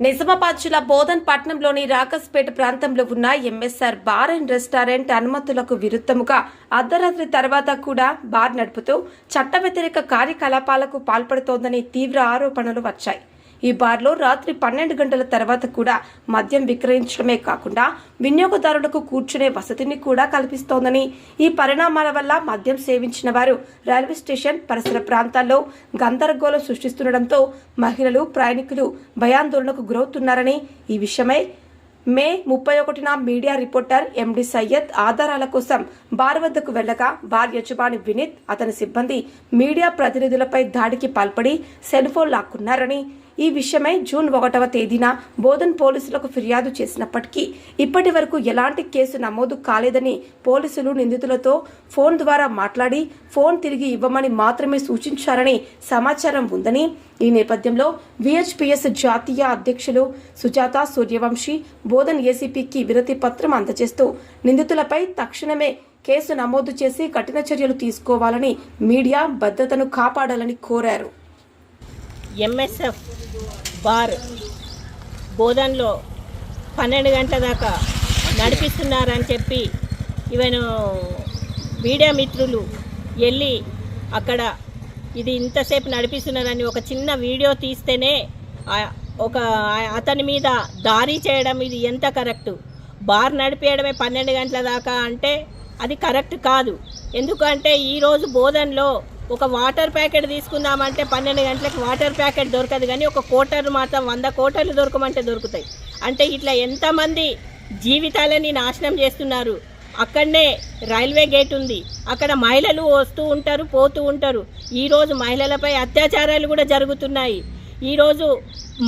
నిజామాబాద్ జిల్లా బోధన్ పట్నంలోని రాకస్పేట ప్రాంతంలో ఉన్న ఎంఎస్ఆర్ బార్ అండ్ రెస్టారెంట్ అనుమతులకు విరుద్ధముగా అర్ధరాత్రి తర్వాత కూడా బార్ నడుపుతూ చట్ట వ్యతిరేక కార్యకలాపాలకు పాల్పడుతోందని తీవ్ర ఆరోపణలు వచ్చాయి. ఈ బార్లో రాత్రి పన్నెండు గంటల తర్వాత కూడా మద్యం విక్రయించడమే కాకుండా వినియోగదారులకు కూర్చునే వసతిని కూడా కల్పిస్తోందని. ఈ పరిణామాల వల్ల మద్యం సేవించిన వారు రైల్వే స్టేషన్ పరిసర ప్రాంతాల్లో గందరగోళం సృష్టిస్తుండటంతో మహిళలు ప్రయాణికులు భయాందోళనకు గురవుతున్నారని ఈ విషయమై మే ముప్పై ఒకటిన మీడియా రిపోర్టర్ ఎండి సయ్యద్ ఆధారాల కోసం బార్ వద్దకు వెళ్ళగా బార్ యజమాని వినీత్ అతని సిబ్బంది మీడియా ప్రతినిధులపై దాడికి పాల్పడి సెల్ఫోన్ లాక్కున్నారని ఈ విషయమై జూన్ ఒకటవ తేదీన బోధన్ పోలీసులకు ఫిర్యాదు చేసినప్పటికీ ఇప్పటి వరకు ఎలాంటి కేసు నమోదు కాలేదని పోలీసులు నిందితులతో ఫోన్ ద్వారా మాట్లాడి ఫోన్ తిరిగి ఇవ్వమని మాత్రమే సూచించారని సమాచారం ఉందని ఈ నేపథ్యంలో విహెచ్పిఎస్ జాతీయ అధ్యక్షులు సుజాత సూర్యవంశీ బోధన్ ఏసీపీకి విరతి పత్రం అందజేస్తూ నిందితులపై తక్షణమే కేసు నమోదు చేసి కఠిన చర్యలు తీసుకోవాలని మీడియా భద్రతను కాపాడాలని కోరారు. ఎంఎస్ఎఫ్ బార్ బోధనలో పన్నెండు గంటల దాకా నడిపిస్తున్నారని చెప్పి ఈవెను మీడియా మిత్రులు వెళ్ళి అక్కడ ఇది ఇంతసేపు నడిపిస్తున్నారని ఒక చిన్న వీడియో తీస్తేనే ఒక అతని మీద దారి చేయడం ఇది ఎంత కరెక్టు? బార్ నడిపేయడమే పన్నెండు గంటల దాకా అంటే అది కరెక్ట్ కాదు. ఎందుకంటే ఈరోజు బోధనలో ఒక వాటర్ ప్యాకెట్ తీసుకుందామంటే పన్నెండు గంటలకు వాటర్ ప్యాకెట్ దొరకదు కానీ ఒక కోటర్లు మాత్రం వంద కోటర్లు దొరకమంటే దొరుకుతాయి. అంటే ఇట్లా ఎంతమంది జీవితాలని నాశనం చేస్తున్నారు. అక్కడనే రైల్వే గేట్ ఉంది. అక్కడ మహిళలు వస్తూ ఉంటారు పోతూ ఉంటారు. ఈరోజు మహిళలపై అత్యాచారాలు కూడా జరుగుతున్నాయి. ఈరోజు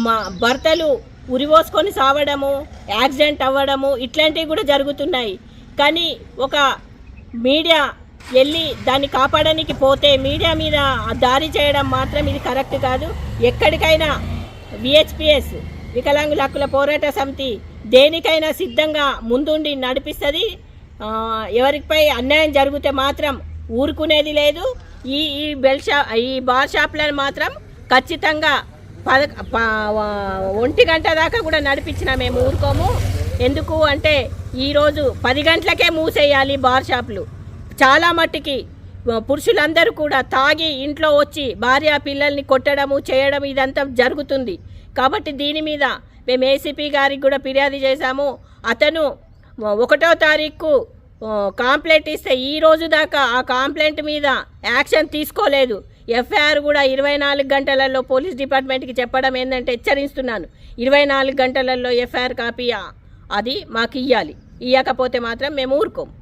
మా భర్తలు ఉరివోసుకొని సావడము యాక్సిడెంట్ అవ్వడము ఇట్లాంటివి కూడా జరుగుతున్నాయి. కానీ ఒక మీడియా వెళ్ళి దాన్ని కాపాడడానికి పోతే మీడియా మీద దారి చేయడం మాత్రం ఇది కరెక్ట్ కాదు. ఎక్కడికైనా విహెచ్పిఎస్ వికలాంగుల హక్కుల పోరాట సమితి దేనికైనా సిద్ధంగా ముందుండి నడిపిస్తుంది. ఎవరిపై అన్యాయం జరిగితే మాత్రం ఊరుకునేది లేదు. ఈ ఈ బెల్ షా ఈ బార్ షాప్లను మాత్రం ఖచ్చితంగా పద ప- ఒంటి గంట దాకా కూడా నడిపించిన మేము ఊరుకోము. ఎందుకు అంటే ఈరోజు పది గంటలకే మూసేయాలి బార్ షాపులు. చాలా మట్టుకి పురుషులందరూ కూడా తాగి ఇంట్లో వచ్చి భార్య పిల్లల్ని కొట్టడము చేయడం ఇదంతా జరుగుతుంది. కాబట్టి దీని మీద మేము ఏసీపీ గారికి కూడా ఫిర్యాదు చేశాము. అతను ఒకటో తారీఖు కాంప్లైంట్ ఇస్తే ఈ రోజు దాకా ఆ కాంప్లైంట్ మీద యాక్షన్ తీసుకోలేదు. ఎఫ్ఐఆర్ కూడా ఇరవై నాలుగు గంటలలో పోలీస్ డిపార్ట్మెంట్కి చెప్పడం ఏంటంటే హెచ్చరిస్తున్నాను. ఇరవై నాలుగు గంటలలో ఎఫ్ఐఆర్ కాపీ అది మాకు ఇవ్వాలి ఇవ్వకపోతే మాత్రం మేము ఊరుకోము